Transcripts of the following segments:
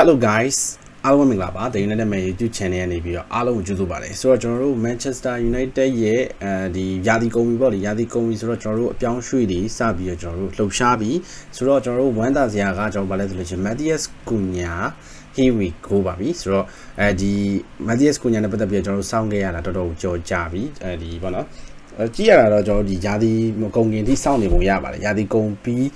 Hello guys အားလုံးမင်္ဂလာပါ The United Man YouTube Channel ကနေပြီးတော့အားလုံးကိုကြိုဆိုပါတယ်ဆိုတော့ကျွန်တော်တို့ Manchester United ရဲ့အဲဒီယာတီကုံပြီပေါ့လေယာတီကုံပြီဆိုတော့ကျွန်တော်တို့အပြောင်းရွှေ့တွေစပြီးတော့ကျွန်တော်တို့လှုပ်ရှားပြီးဆိုတော့ကျွန်တော်တို့ဝမ်းသာစရာကကျွန်တော်ဗာလဲဆိုလို့ရှိရင် Matthias Cunha here we go ပါပြီဆိုတော့အဲဒီ Matthias Cunha နဲ့ပတ်သက်ပြီးတော့ကျွန်တော်တို့စောင့်ခဲ့ရတာတော်တော်ကြော်ကြပြီအဲဒီပေါ့နော်ကြည့်ရတာတော့ကျွန်တော်ဒီယာတီကုံကင်ထိစောင့်နေပုံရပါတယ်ယာတီကုံပြီး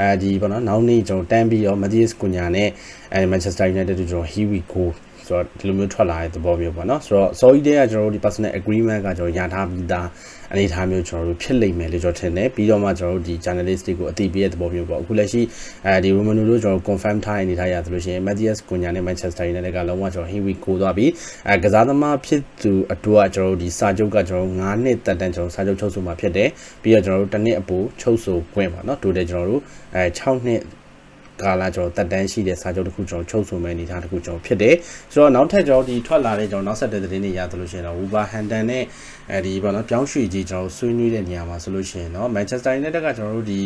အဲဒီပေါ့နော်နောက်နေ့ကျွန်တော်တန်းပြီးတော့ Matthias Cunha နဲ့အဲ Manchester United တို့ကျွန်တော် here we go ဆိုတော့ဒီလိုမျိုးထွက်လာတဲ့သဘောမျိုးပေါ့နော်ဆိုတော့ sorry တဲ့ကကျွန်တော်တို့ဒီ personal agreement ကကျွန်တော်ရထားပြီးသားအနေအထားမျိုးကျွန်တော်တို့ဖြစ်လိမ့်မယ်လို့ကျွန်တော်ထင်တယ်ပြီးတော့မှကျွန်တော်တို့ဒီ journalist တွေကိုအသိပေးတဲ့သဘောမျိုးပေါ့အခုလက်ရှိအဲဒီ Romano တို့ကျွန်တော် confirm ထားတဲ့အနေအထားရဆိုလို့ရှိရင် Matthias Cunha နဲ့ Manchester United ကလုံးဝကျွန်တော် here we go သွားပြီအဲကစားသမားဖြစ်သူအတွက်ကျွန်တော်တို့ဒီစာချုပ်ကကျွန်တော်တို့9နှစ်တက်တန်းကျွန်တော်စာချုပ်ချုပ်ဆိုမှာဖြစ်တယ်ပြီးတော့ကျွန်တော်တို့တစ်နှစ်အပူချုပ်ဆိုခွင့်ပါเนาะတိုတယ်ကျွန်တော်တို့အဲ6နှစ် ကာလကျွန်တော်တက်တန်းရှိတဲ့စာချုပ်တစ်ခုကျွန်တော်ချုပ်ဆိုမဲ့အနေအထားတစ်ခုကျွန်တော်ဖြစ်တယ်ဆိုတော့နောက်ထပ်ကျွန်တော်ဒီထွက်လာတဲ့ကျွန်တော်နောက်ဆက်တဲ့သတင်းတွေရသလိုရှိရင်တော့ Wolverhampton နဲ့အဲဒီပေါ့နော်ပြောင်းရွှေ့ကြီးကျွန်တော်ဆွေးနွေးတဲ့နေရာမှာဆိုလို့ရှိရင်တော့ Manchester United ကကျွန်တော်တို့ဒီ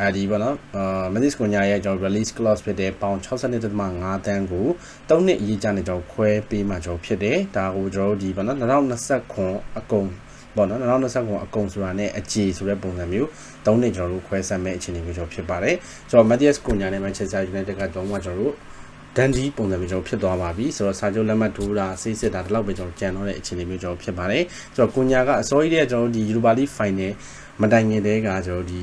အဲဒီပေါ့နော်အာ Matis Cunha ရဲ့ကျွန်တော် release clause ဖြစ်တဲ့ပေါင်62.5တန်းကို၃နှစ်အရေးကြနေကျွန်တော်ခွဲပေးမှကျွန်တော်ဖြစ်တယ်ဒါကိုကျွန်တော်တို့ဒီပေါ့နော်2020ခွန်အကုန် ပေါ့နော်2020ခုအကုန်ဆိုတာနဲ့အကြေဆိုတဲ့ပုံစံမျိုး၃နှစ်ကျွန်တော်တို့ခွဲဆက်မဲ့အခြေအနေမျိုးကျွန်တော်ဖြစ်ပါတယ်ဆိုတော့ Matthias Cunha နဲ့ Manchester United ကတော့မှကျွန်တော်တို့ ဒန်ဒီပုံစံမျိုးကျွန်တော်ဖြစ်သွားပါပြီဆိုတော့စာချုပ်လက်မှတ်ထိုးတာဆေးစစ်တာဒီလောက်ပဲကျွန်တော်ကြံတော့တဲ့အခြေအနေမျိုးကျွန်တော်ဖြစ်ပါတယ်ဆိုတော့ Cunha ကအစောကြီးတဲ့ကျွန်တော်ဒီ Europa League Final မတိုင်ခင်တည်းကကျွန်တော်ဒီ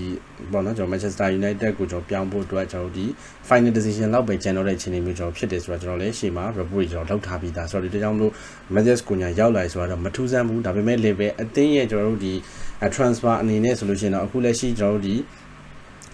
ပေါ့နော်ကျွန်တော် Manchester United ကိုကျွန်တော်ပြောင်းဖို့အတွက်ကျွန်တော်ဒီ final decision လောက်ပဲကျန်တော့တဲ့အခြေအနေမျိုးကျွန်တော်ဖြစ်တယ်ဆိုတော့ကျွန်တော်လည်းရှေ့မှာ report ကျွန်တော်လောက်ထားပြီးသားဆိုတော့ဒီကြောင့်မလို့ Matthias Cunha ရောက်လာဆိုတော့မထူးဆန်းဘူးဒါပေမဲ့ level အသင်းရဲ့ကျွန်တော်တို့ဒီ transfer အနေနဲ့ဆိုလို့ရှိရင်တော့အခုလက်ရှိကျွန်တော်တို့ဒီ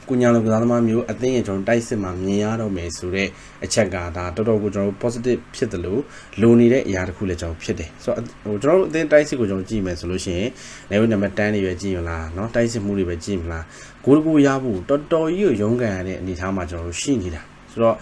ကုညာလိုကစားသမားမျိုးအသင်းရဲ့ကျွန်တော်တိုက်စစ်မှာမြင်ရတော့မယ်ဆိုတော့အချက်ကဒါတော်တော်ကိုကျွန်တော် positive ဖြစ်တယ်လို့လိုနေတဲ့အရာတစ်ခုလည်းကျွန်တော်ဖြစ်တယ်ဆိုတော့ဟိုကျွန်တော်တို့အသင်းတိုက်စစ်ကိုကျွန်တော်ကြည့်မယ်ဆိုလို့ရှိရင် level number 10တွေပဲကြည့်မလားเนาะတိုက်စစ်မှုတွေပဲကြည့်မလားဂိုးကိုရဖို့တော်တော်ကြီးကိုရုန်းကန်ရတဲ့အနေအထားမှာကျွန်တော်တို့ရှိနေတာဆိုတော့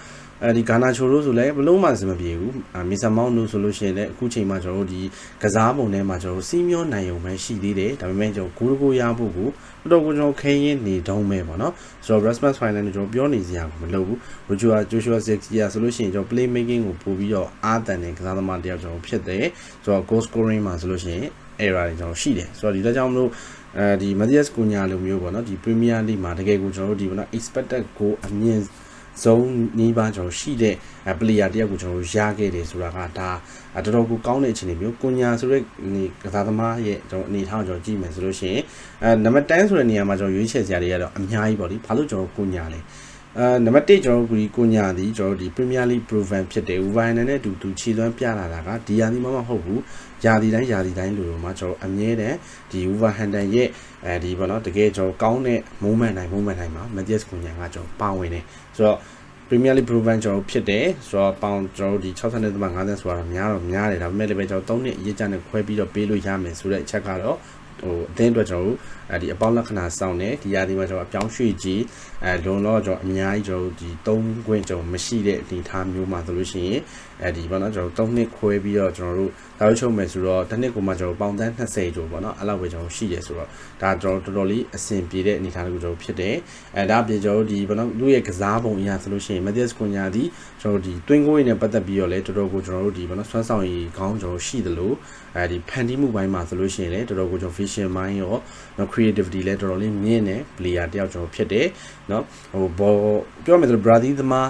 အဲဒီဂါနာချိုတို့ဆိုလည်းဘလုံးမှစမပြေဘူးမီဆာမောင်းတို့ဆိုလို့ရှိရင်လည်းအခုချိန်မှာကျွန်တော်တို့ဒီကစားပုံထဲမှာကျွန်တော်တို့စီးမျောနိုင်ုံပဲရှိသေးတယ်ဒါပေမဲ့ကျွန်တော်ဂိုးကိုရဖို့ကိုတော်တော်ကိုကျွန်တော်ခင်းရင်းနေတုံးပဲပေါ့နော်ဆိုတော့ response final နဲ့ကျွန်တော်ပြောနေစရာမလိုဘူး Joshua Joshua Zexia ဆိုလို့ရှိရင်ကျွန်တော် play making ကိုပို့ပြီးတော့အားတန်တဲ့ကစားသမားတယောက်ကျွန်တော်ဖြစ်တယ်ဆိုတော့ goal scoring မှာဆိုလို့ရှိရင် error တွေကျွန်တော်ရှိတယ်ဆိုတော့ဒီလက်ကြောင့်မလို့အဲဒီ Matthias Cunha လိုမျိုးပေါ့နော်ဒီ Premier League မှာတကယ်ကိုကျွန်တော်တို့ဒီပေါ့နော် expected goal အမြင့် ဆုံးနီးပါးကျွန်တော်ရှိတဲ့ပလေယာတယောက်ကိုကျွန်တော်ရခဲ့တယ်ဆိုတာကဒါတော်တော်ကိုကောင်းတဲ့အခြေအနေမျိုးကိုညာဆိုတဲ့ကစားသမားရဲ့ကျွန်တော်အနေထားကိုကျွန်တော်ကြည့်မယ်ဆိုလို့ရှိရင်အဲနံပါတ်10ဆိုတဲ့နေရာမှာကျွန်တော်ရွေးချယ်စရာတွေကတော့အများကြီးပေါ့လေဘာလို့ကျွန်တော်ကိုညာလဲ အဲနံပါတ်1ကျွန်တော်တို့ကိုညာသည်ကျွန်တော်ဒီ Premier League proven ဖြစ်တယ် Wolverhampton နဲ့တူတူခြေသွမ်းပြလာတာကဒီယာဒီမှမဟုတ်ဘူးယာဒီတိုင်းယာဒီတိုင်းလိုလိုမှာကျွန်တော်အမြဲတမ်းဒီ Wolverhampton ရဲ့အဲဒီဘောနော်တကယ်ကျွန်တော်ကောင်းတဲ့ moment တိုင်း moment တိုင်းမှာ Matthias Cunha ကကျွန်တော်ပါဝင်တယ်ဆိုတော့ Premier League proven ကျွန်တော်ဖြစ်တယ်ဆိုတော့ပေါင်ကျွန်တော်ဒီ60နဲ့50နဲ့ဆိုတာများတော့များတယ်ဒါပေမဲ့လည်းပဲကျွန်တော်3နှစ်အရေးကြနဲ့ခွဲပြီးတော့ပေးလို့ရမယ်ဆိုတဲ့အချက်ကတော့ဟိုအသင်းအတွက်ကျွန်တော်တို့အဲဒီအပေါင်းလက္ခဏာစောင့်တယ်ဒီရာဒီမှာကျွန်တော်အပြောင်းရွှေ့ကြီးအဲလွန်တော့ကျွန်တော်အများကြီးကျွန်တော်ဒီ3ခွင့်ကျွန်တော်မရှိတဲ့အနေထားမျိုးမှာဆိုလို့ရှိရင်အဲဒီပေါ့နော်ကျွန်တော်3နှစ်ခွဲပြီးတော့ကျွန်တော်တို့ဒါလို့ချုပ်မယ်ဆိုတော့တစ်နှစ်ကိုမှကျွန်တော်ပေါင်တန်း20ကျော်ပေါ့နော်အဲ့လောက်ပဲကျွန်တော်ရှိတယ်ဆိုတော့ဒါကျွန်တော်တော်တော်လေးအဆင်ပြေတဲ့အနေထားတစ်ခုကျွန်တော်ဖြစ်တယ်အဲဒါပြင်ကျွန်တော်ဒီပေါ့နော်လူရဲ့ကစားပုံအရာဆိုလို့ရှိရင် Matthias Cunha ဒီကျွန်တော်ဒီတွင်းကိုရင်းနဲ့ပတ်သက်ပြီးတော့လည်းတော်တော်ကိုကျွန်တော်တို့ဒီပေါ့နော်ဆွမ်းဆောင်ရည်ခေါင်းကျွန်တော်ရှိတယ်လို့အဲဒီဖန်တီးမှုပိုင်းမှာဆိုလို့ရှိရင်လည်းတော်တော်ကိုကျွန်တော် vision mind ရောနော် creativity လည်းတော်တော်လေးမြင့်တယ် player တယောက်ကျွန်တော်ဖြစ်တယ်နော်ဟိုဘောပြောမယ်ဆို Brazil သမား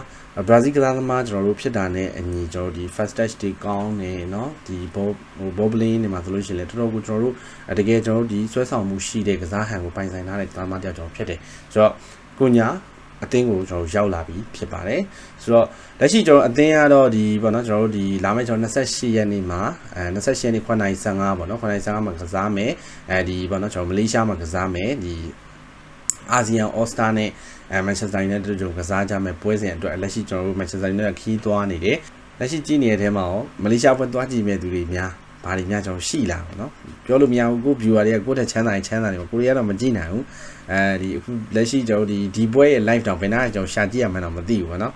ဘရာဇီးကစားသမားကျွန်တော်တို့ဖြစ်တာနဲ့အညီကျွန်တော်ဒီ fast touch တွေကောင်းနေเนาะဒီဘောဟိုဘောဘလင်းတွေမှာဆိုလို့ရှိရင်လည်းတော်တော်ကိုကျွန်တော်တို့တကယ်ကျွန်တော်တို့ဒီဆွဲဆောင်မှုရှိတဲ့ကစားဟန်ကိုပိုင်ဆိုင်ထားတဲ့ကစားသမားတယောက်ကျွန်တော်ဖြစ်တယ်ဆိုတော့ကိုညာ အသင်းကိုကျွန်တော်ရောက်လာပြီဖြစ်ပါတယ်ဆိုတော့လက်ရှိကျွန်တော်အသင်းကတော့ဒီပေါ့နော်ကျွန်တော်တို့ဒီလာမယ့်ကျွန်တော်28ရက်နေ့မှာအဲ28ရက်နေ့9:55ပေါ့နော်9:55မှာကစားမယ်အဲဒီပေါ့နော်ကျွန်တော်မလေးရှားမှာကစားမယ်ဒီအာဆီယံအော်စတာနဲ့အဲမန်ချက်စတာယူနိုက်တက်တို့ကစားကြမယ်ပွဲစဉ်အတွက်လက်ရှိကျွန်တော်တို့မန်ချက်စတာယူနိုက်ကခီးသွားနေတယ်လက်ရှိကြည့်နေတဲ့ထဲမှာရောမလေးရှားပွဲသွားကြည့်မဲ့သူတွေများ ဘာတွေများကျွန်တော်ရှိလာပါတော့ပြောလို့မရဘူးကို viewer တွေကကိုယ့်ထက်ချမ်းသာရင်ချမ်းသာတယ်ကိုရီးယားတော့မကြည့်နိုင်ဘူးအဲဒီအခုလက်ရှိကျွန်တော်ဒီဒီပွဲရဲ့ live တောင်ဘယ်နာကျွန်တော်ရှာကြည့်ရမှန်းတော့မသိဘူးပေါ့နော်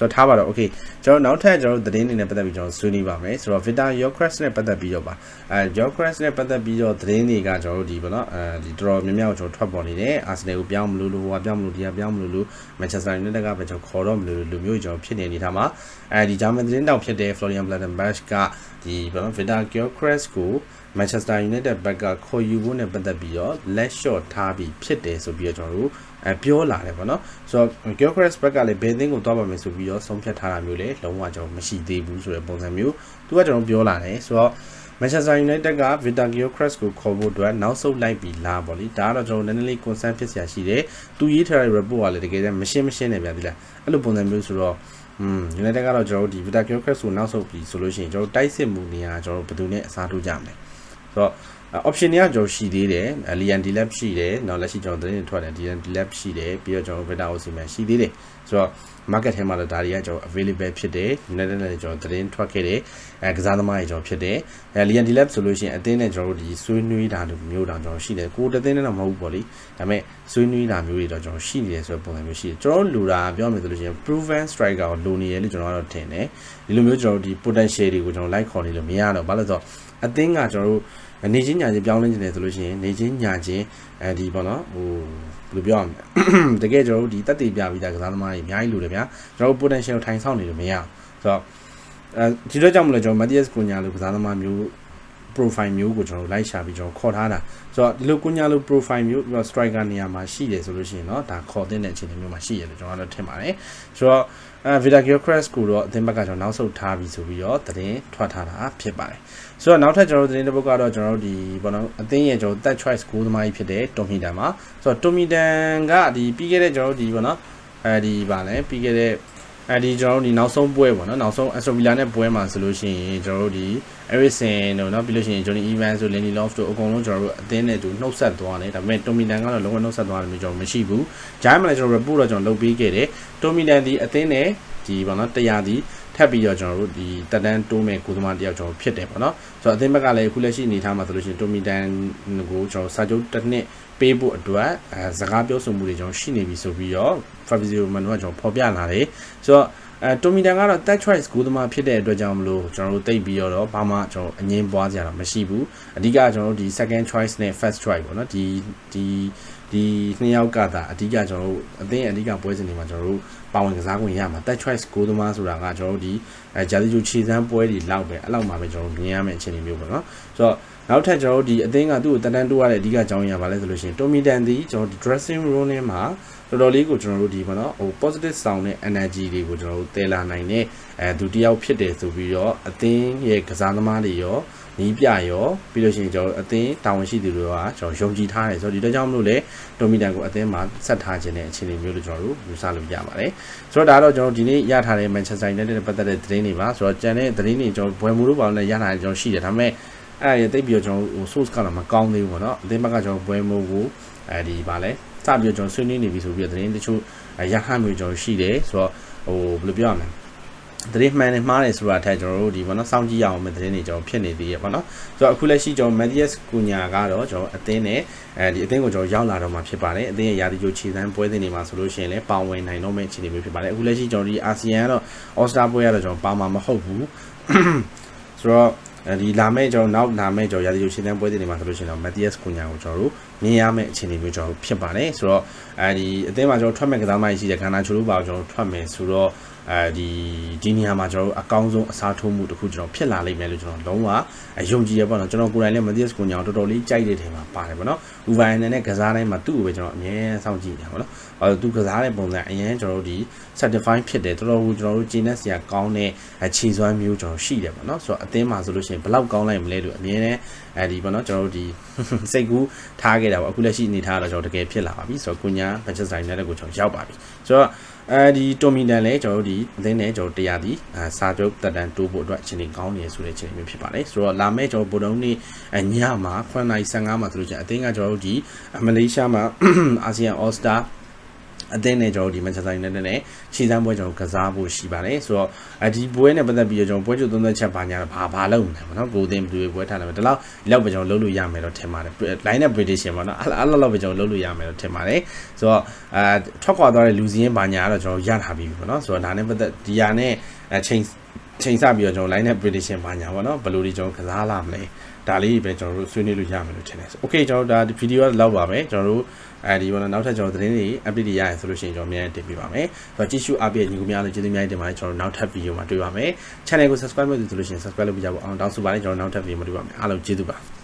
ဆိုတော့ထားပါတော့ okay ကျွန်တော်နောက်ထပ်ကျွန်တော်သတင်းတွေနဲ့ပတ်သက်ပြီးကျွန်တော်ဆွေးနွေးပါမယ်ဆိုတော့ Vita Yocrest နဲ့ပတ်သက်ပြီးတော့ပါအဲ Yocrest နဲ့ပတ်သက်ပြီးတော့သတင်းတွေကကျွန်တော်တို့ဒီပေါ့နော်အဲဒီတော်တော်များများကျွန်တော်ထွက်ပေါ်နေတယ် Arsenal ကိုပြောင်းမလို့လို့ဟိုကပြောင်းမလို့ဒီကပြောင်းမလို့လို့ Manchester United ကပဲကျွန်တော်ခေါ်တော့မလို့လူမျိုးကျွန်တော်ဖြစ်နေနေတာမှာအဲဒီဂျာမန်သတင်းတောက်ဖြစ်တဲ့ Florian Blattenbach ကဒီပေါ့နော် Vita Yocrest ကို Manchester United ဘက်ကခေါ်ယူဖို့နဲ့ပတ်သက်ပြီးတော့ let shot ထားပြီးဖြစ်တယ်ဆိုပြီးတော့ကျွန်တော်တို့ အဲပြောလာတယ်ပေါ့နော်ဆိုတော့ Gyökeres ဘက်ကလည်းဘယ်သင်းကိုသွားပါမယ်ဆိုပြီးတော့ဆုံးဖြတ်ထားတာမျိုးလေလုံးဝကျွန်တော်မရှိသေးဘူးဆိုတဲ့ပုံစံမျိုးသူကကျွန်တော်ပြောလာတယ်ဆိုတော့ Manchester United က Victor Gyökeres ကိုခေါ်ဖို့အတွက်နောက်ဆုတ်လိုက်ပြီလားပေါ့လေဒါကတော့ကျွန်တော်နည်းနည်းလေး concern ဖြစ်စရာရှိတယ်သူရေးထားတဲ့ report ကလည်းတကယ်တမ်းမရှင်းမရှင်းနေပြန်ပြီလားအဲ့လိုပုံစံမျိုးဆိုတော့อืม United ကတော့ကျွန်တော်တို့ဒီ Victor Gyökeres ကိုနောက်ဆုတ်ပြီဆိုလို့ရှိရင်ကျွန်တော်တိုက်စစ်မှုနေရာကျွန်တော်တို့ဘယ်သူနဲ့အစားထိုးကြမလဲဆိုတော့ option တွေကကျွန်တော်ရှိသေးတယ် Lian Delap ရှိတယ်နောက်လက်ရှိကျွန်တော်သတင်းတွေထွက်တယ် Lian Delap ရှိတယ်ပြီးတော့ကျွန်တော် Vita Osimhen ရှိသေးတယ်ဆိုတော့ market ထဲမှာလည်းဒါတွေကကျွန်တော် available ဖြစ်တယ် United နဲ့ကျွန်တော်သတင်းထွက်ခဲ့တယ်အဲကစားသမားတွေကျွန်တော်ဖြစ်တယ်အဲ Lian Delap ဆိုလို့ရှိရင်အသင်းနဲ့ကျွန်တော်တို့ဒီဆွေးနွေးတာမျိုးတောင်ကျွန်တော်ရှိတယ်ကိုတသင်းနဲ့တော့မဟုတ်ဘူးပေါ့လေဒါပေမဲ့ဆွေးနွေးတာမျိုးတွေတော့ကျွန်တော်ရှိနေတယ်ဆိုတဲ့ပုံစံမျိုးရှိတယ်ကျွန်တော်လူတာပြောမယ်ဆိုလို့ရှိရင် proven striker ကိုလိုနေတယ်လို့ကျွန်တော်ကတော့ထင်တယ်ဒီလိုမျိုးကျွန်တော်ဒီ potential တွေကိုကျွန်တော် like ခေါ်နေလို့မရတော့ဘာလို့ဆိုတော့အသင်းကကျွန်တော်တို့ နေချင်းညာချင်းပြောင်းလဲနေတယ်ဆိုလို့ရှိရင်နေချင်းညာချင်းအဲဒီပေါ့နော်ဟိုဘယ်လိုပြောရမလဲတကယ်ကျွန်တော်တို့ဒီတက်တည်ပြပြီးသားကစားသမားတွေအများကြီးလိုတယ်ဗျာကျွန်တော်တို့ potential ထိုင်ဆောင်နေလို့မရအောင်ဆိုတော့အဲဒီတော့ကြောင့်မလို့ကျွန်တော် Matias Cunha လို့ကစားသမားမျိုး profile မျိုးကိုကျွန်တော်လိုက်ရှာပြီးကျွန်တော်ခေါ်ထားတာဆိုတော့ဒီလို Cunha လို့ profile မျိုး striker နေရာမှာရှိတယ်ဆိုလို့ရှိရင်เนาะဒါခေါ်တဲ့အခြေအနေမျိုးမှာရှိရလို့ကျွန်တော်တို့ထင်ပါတယ်ဆိုတော့အဲ Vida Gyökeres ကိုတော့အသင်းဘက်ကကျွန်တော်နောက်ဆုတ်ထားပြီးဆိုပြီးတော့သတင်းထွက်ထားတာဖြစ်ပါတယ်ဆိုတော့နောက်ထပ်ကျွန်တော်တို့သတင်းတစ်ပုဒ်ကတော့ကျွန်တော်တို့ဒီဘောနော်အသင်းရဲ့ကျွန်တော် that choice ကိုသမားကြီးဖြစ်တဲ့ Tommy Dan မှာဆိုတော့ Tommy Dan ကဒီပြီးခဲ့တဲ့ကျွန်တော်တို့ဒီဘောနော်အဲဒီဗာလဲပြီးခဲ့တဲ့ အဲဒီကျွန်တော်တို့ဒီနောက်ဆုံးပွဲပေါ့နော်နောက်ဆုံး Aston Villa နဲ့ပွဲမှာဆိုလို့ရှိရင်ကျွန်တော်တို့ဒီ Ericsson တို့နော်ပြီးလို့ရှိရင် Johnny Evans တို့ Lindelof တို့အကုန်လုံးကျွန်တော်တို့အသင်းနဲ့တူနှုတ်ဆက်သွားတယ်ဒါပေမဲ့ Tomilan ကတော့လုံးဝနှုတ်ဆက်သွားတယ်မျိုးကျွန်တော်မရှိဘူး Giant မှာလည်းကျွန်တော် report တော့ကျွန်တော်လုပ်ပေးခဲ့တယ် Tomilan ဒီအသင်းနဲ့ဒီပေါ့နော်တရားဒီ ပ်ပြီးတော့ကျွန်တော်တို့ဒီတက်တန်းတိုးမဲ့ကိုသမားတယောက်ကျွန်တော်ဖြစ်တယ်ပေါ့နော်ဆိုတော့အသင်းဘက်ကလည်းအခုလက်ရှိအနေထားမှာဆိုလို့ရှိရင် Tommy Dan ကိုကျွန်တော်စာချုပ်တစ်နှစ်ပေးဖို့အတွက်အဲစကားပြောဆိုမှုတွေကျွန်တော်ရှိနေပြီဆိုပြီးတော့ Fabrizio Romano ကကျွန်တော်ဖော်ပြလာတယ်ဆိုတော့အဲတိုမီတန်ကတော့ that choice ကိုသမားဖြစ်တဲ့အတွက်ကြောင့်မလို့ကျွန်တော်တို့တိတ်ပြီးတော့ဘာမှကျွန်တော်အငင်းပွားစရာတော့မရှိဘူးအဓိကကျွန်တော်တို့ဒီ second choice နဲ့ first choice ပေါ့နော်ဒီဒီ ဒီနှစ်ယောက်ကသာအဓိကကျွန်တော်တို့အသင်းအဓိကပွဲစဉ်တွေမှာကျွန်တော်တို့ပါဝင်ကစားခွင့်ရမှာ that choice ကိုသမားဆိုတာကကျွန်တော်တို့ဒီအဲဂျာတီဂျူခြေစမ်းပွဲတွေလောက်ပဲအဲ့လောက်မှာပဲကျွန်တော်တို့မြင်ရမယ့်အခြေအနေမျိုးပေါ့နော်ဆိုတော့နောက်ထပ်ကျွန်တော်တို့ဒီအသင်းကသူ့ကိုတန်တန်တိုးရတဲ့အဓိကအကြောင်းရပါလဲဆိုလို့ရှိရင်တိုမီတန်ဒီကျွန်တော် dressing room ထဲမှာတော်တော်လေးကိုကျွန်တော်တို့ဒီပေါ့နော်ဟို positive sound နဲ့ energy တွေကိုကျွန်တော်တို့တည်လာနိုင်တဲ့အဲသူတယောက်ဖြစ်တယ်ဆိုပြီးတော့အသင်းရဲ့ကစားသမားတွေရော နီးပြရောပြီးလို့ရှိရင်ကျွန်တော်အသင်းတာဝန်ရှိသူတွေကကျွန်တော်ယုံကြည်ထားတယ်ဆိုတော့ဒီတော့ကြောင့်မလို့လေတိုမီတန်ကိုအသင်းမှာဆက်ထားခြင်းတဲ့အခြေအနေမျိုးလို့ကျွန်တော်တို့ယူဆလို့ရပါတယ်ဆိုတော့ဒါတော့ကျွန်တော်ဒီနေ့ရထားတဲ့ Manchester United နဲ့ပတ်သက်တဲ့သတင်းတွေပါဆိုတော့ကျန်တဲ့သတင်းတွေကျွန်တော်ဘွယ်မူလို့ပါလို့ရထားတယ်ကျွန်တော်ရှိတယ်ဒါပေမဲ့အဲ့ဒါရတိတ်ပြီးတော့ကျွန်တော်ဟို source ကတော့မကောင်းသေးဘူးပေါ့နော်အသင်းဘက်ကကျွန်တော်ဘွယ်မူကိုအဲဒီဗာလဲစပြီးတော့ကျွန်တော်ဆွေးနွေးနေပြီဆိုပြီးတော့သတင်းတချို့ရဟန်းမျိုးကျွန်တော်ရှိတယ်ဆိုတော့ဟိုဘယ်လိုပြောရမလဲ သတင်းမှန်နဲ့မှားတယ်ဆိုတာထက်ကျွန်တော်တို့ဒီဘောနော်စောင့်ကြည့်ရအောင်မယ့်သတင်းတွေကျွန်တော်ဖြစ်နေသေးရပေါ့နော်ဆိုတော့အခုလက်ရှိကျွန်တော် Mathias Cunha ကတော့ကျွန်တော်အသင်းနဲ့အဲဒီအသင်းကိုကျွန်တော်ရောက်လာတော့မှာဖြစ်ပါတယ်အသင်းရဲ့ယာတီချိုခြေစမ်းပွဲစဉ်တွေမှာဆိုလို့ရှိရင်လည်းပါဝင်နိုင်တော့မယ့်အခြေအနေမျိုးဖြစ်ပါတယ်အခုလက်ရှိကျွန်တော်ဒီ ASEAN ကတော့ All Star ပွဲကတော့ကျွန်တော်ပါမှာမဟုတ်ဘူးဆိုတော့အဲဒီလာမဲ့ကျွန်တော်နောက်လာမဲ့ကျွန်တော်ရာသီရုပ်ရှင်တန်းပွဲတွေမှာဆိုလို့ရှိရင်တော့ Matthias Cunha ကိုကျွန်တော်တို့မြင်ရမယ့်အခြေအနေမျိုးကျွန်တော်ဖြစ်ပါတယ်ဆိုတော့အဲဒီအသင်းမှာကျွန်တော်ထွက်မဲ့ကစားမကြီးရှိတဲ့ခန္ဓာချိုလို့ပါကျွန်တော်ထွက်မယ်ဆိုတော့ အဲဒီဒီနေရာမှာကျွန်တော်တို့အကောင်းဆုံးအစားထိုးမှုတစ်ခုကျွန်တော်ဖြစ်လာလိမ့်မယ်လို့ကျွန်တော်လုံးဝယုံကြည်ရပေါ့နော်ကျွန်တော်ကိုယ်တိုင်လည်း Matthias Cunha ကိုတော်တော်လေးကြိုက်တဲ့ထဲမှာပါတယ်ပေါ့နော်။ Uvain နဲ့ကစားတိုင်းမှာသူ့ကိုပဲကျွန်တော်အမြဲစောင့်ကြည့်နေတာပေါ့နော်။အဲသူကစားတဲ့ပုံစံအရင်ကျွန်တော်တို့ဒီ certify ဖြစ်တယ်တော်တော်ကိုကျွန်တော်တို့ဂျင်းနဲ့ဆရာကောင်းတဲ့ခြေစွမ်းမျိုးကျွန်တော်ရှိတယ်ပေါ့နော်။ဆိုတော့အသင်းမှာဆိုလို့ရှိရင်ဘယ်လောက်ကောင်းလိုက်မလဲလို့အမြဲတမ်းအဲဒီပေါ့နော်ကျွန်တော်တို့ဒီစိတ်ကူးထားခဲ့တာပေါ့အခုလက်ရှိအနေထားတော့ကျွန်တော်တကယ်ဖြစ်လာပါပြီဆိုတော့ကုညာ Manchester United ကိုကျွန်တော်ရောက်ပါပြီဆိုတော့အဲဒီတိုမီတန်လည်းကျွန်တော်တို့ဒီအသင်းနဲ့ကျွန်တော်တရားဒီစာချုပ်တက်တန်းတိုးဖို့အတွက်အချိန်ကြီးကောင်းနေဆိုတဲ့အချိန်မျိုးဖြစ်ပါတယ်ဆိုတော့လာမယ့်ကျွန်တော်ဗိုလ်တုံးနေ့ညမှာ9:55မှာဆိုလို့ချင်းအသင်းကကျွန်တော်တို့ဒီမလေးရှားမှာအာဆီယံ All Star အသင်းနဲ့ကျွန်တော်တို့ဒီ Manchester United နဲ့ခြေစမ်းပွဲကျွန်တော်ကစားဖို့ရှိပါတယ်ဆိုတော့အဲဒီပွဲနဲ့ပတ်သက်ပြီးတော့ကျွန်တော်ပွဲချုပ်သုံးသက်ချက်ပါညာတော့ဘာဘာလုပ်မလဲပေါ့နော်ကိုအသင်းဘယ်လိုပွဲထားလဲဒီလောက်ဒီလောက်ပဲကျွန်တော်လုပ်လို့ရမယ်တော့ထင်ပါတယ် line နဲ့ prediction ပေါ့နော်အဲ့အဲ့လောက်ပဲကျွန်တော်လုပ်လို့ရမယ်တော့ထင်ပါတယ်ဆိုတော့အဲထွက်ခွာသွားတဲ့လူစည်းရင်းပါညာကတော့ကျွန်တော်ရထားပြီးပြီပေါ့နော်ဆိုတော့ဒါနဲ့ပတ်သက်ဒီဟာနဲ့အချိန် ချိန်စပြီးတော့ကျွန်တော် line နဲ့ prediction ပါညာပေါ့နော်ဘယ်လိုဒီကျွန်တော်ကစားလာမလဲဒါလေးပဲကျွန်တော်တို့ဆွေးနွေးလို့ရမယ်လို့ထင်တယ်ဆို okay ကျွန်တော်ဒါဒီဗီဒီယိုကတော့လောက်ပါမယ်ကျွန်တော်တို့အဲဒီဘောနော်နောက်ထပ်ကျွန်တော်သတင်းတွေ update တွေရရင်ဆိုလို့ရှိရင်ကျွန်တော်အများကြီးတင်ပြပါမယ်ဆိုတော့ကြည့်ရှုအားပေးညီကိုများလို့ကျေးဇူးများတင်ပါတယ်ကျွန်တော်နောက်ထပ်ဗီဒီယိုမှာတွေ့ပါမယ် channel ကို subscribe လုပ်သူဆိုလို့ရှိရင် subscribe လုပ်ပြကြပါအောင်တောင်းဆိုပါတယ်ကျွန်တော်နောက်ထပ်ဗီဒီယိုမှာတွေ့ပါမယ်အားလုံးကျေးဇူးပါ